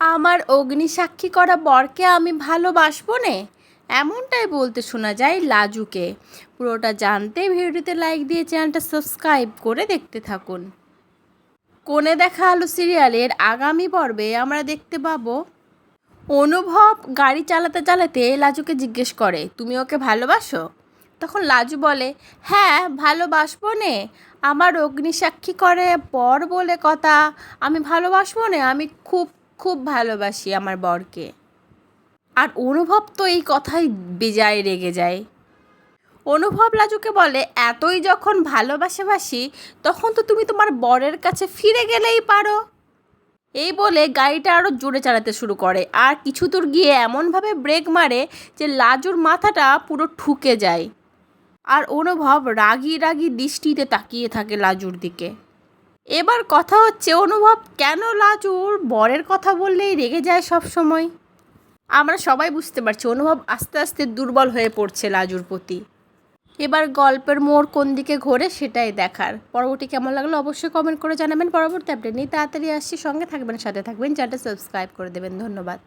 আমার অগ্নিসাক্ষী করা বরকে আমি ভালোবাসবো নে? এমনটাই বলতে শোনা যায় লাজুকে। পুরোটা জানতে ভিডিওতে লাইক দিয়ে চ্যানেলটা সাবস্ক্রাইব করে দেখতে থাকুন। কোণে দেখা আলো সিরিয়ালের আগামী পর্বে আমরা দেখতে পাবো, অনুভব গাড়ি চালাতে চালাতে লাজুকে জিজ্ঞেস করে, তুমি ওকে ভালোবাসো? তখন লাজু বলে হ্যাঁ ভালোবাসবো নে। আমার অগ্নিসাক্ষী করে বর বলে কথা, আমি ভালোবাসবো নে, আমি খুব খুব ভালোবাসি আমার বরকে। আর অনুভব তো এই কথাই বেজায় রেগে যায়। অনুভব লাজুকে বলে, এতই যখন ভালোবাসাবাসি তখন তো তুমি তোমার বরের কাছে ফিরে গেলেই পারো। এই বলে গাড়িটা আরও জোরে চালাতে শুরু করে। আর কিছু দূর গিয়ে এমনভাবে ব্রেক মারে যে লাজুর মাথাটা পুরো ঠুকে যায়। আর অনুভব রাগি রাগি দৃষ্টিতে তাকিয়ে থাকে লাজুর দিকে। এবার কথা হচ্ছে অনুভব, কেন লাজুর বরের কথা বললেই রেগে যায় সব সময়? আমরা সবাই বুঝতে পারছি, অনুভব আস্তে আস্তে দুর্বল হয়ে পড়ছে লাজুর প্রতি। এবার গল্পের মোড় কোন দিকে ঘোরে সেটাই দেখার। পরবর্তী কেমন লাগল অবশ্যই কমেন্ট করে জানাবেন। পরবর্তী আপডেট নিয়ে তাড়াতাড়ি আসছি। সঙ্গে থাকবেন, সাথে থাকবেন। চ্যানেলটা সাবস্ক্রাইব করে দেবেন। ধন্যবাদ।